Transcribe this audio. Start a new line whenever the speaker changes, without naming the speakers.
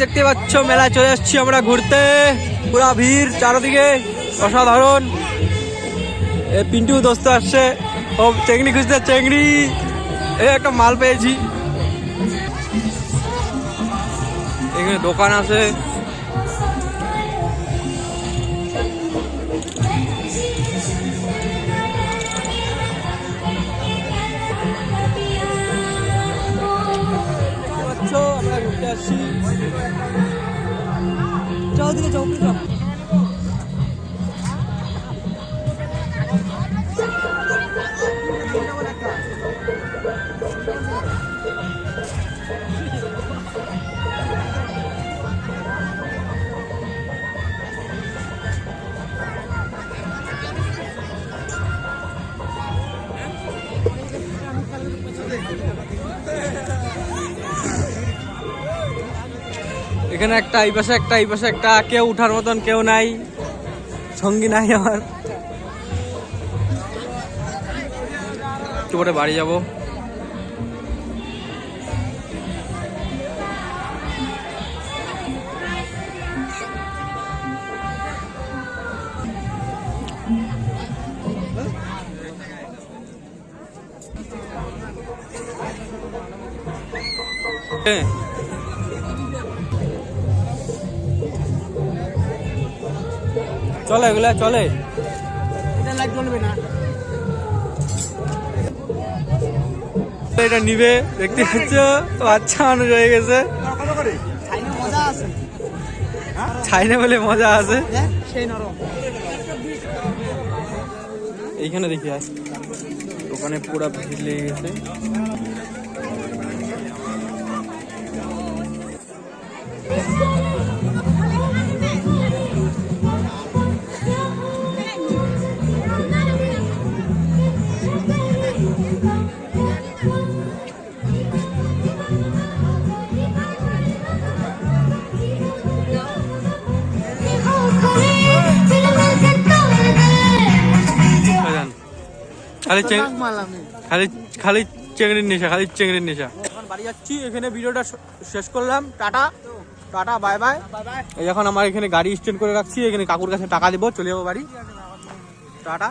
দেখতে পাচ্ছ, মেলায় চলে আসছি আমরা ঘুরতে। পুরা ভিড়, চারদিকে অসাধারণ। পিন্টু দোস্ত আসছে। ও, চেংড়ি খুঁজতে, চেংড়ি। এ, একটা মাল পেয়েছি। এখানে দোকান আছে। যাও দিকে যাও এখানে একটা এই পাশে, একটা এই পাশে, একটা কেউ উঠার মতন কেউ নাই। সঙ্গী নাই আমার। একটু পরে বাড়ি যাব। হ্যাঁ। চলে এগুলা চলে। এটা নিবে দেখতে পাচ্ছ? বাচ্চা মানুষ হয়ে গেছে। ছাইনা বলে মজা আছে। এইখানে দেখি আস দোকানে পুরা ভিড় লেগে গেছে। বাজান। খালি খালি খালি চেংড়ির নেশা খালি চেংড়ির নেশা। এখন বাড়ি যাচ্ছি এখানে ভিডিওটা শেষ করলাম। টাটা। Tata bye bye. এখন আমার এখানে গাড়ি স্ট্যান্ড করে রাখছি এখানে কাকুর কাছে টাকা দেবো চলে যাব বাড়ি। টাটা।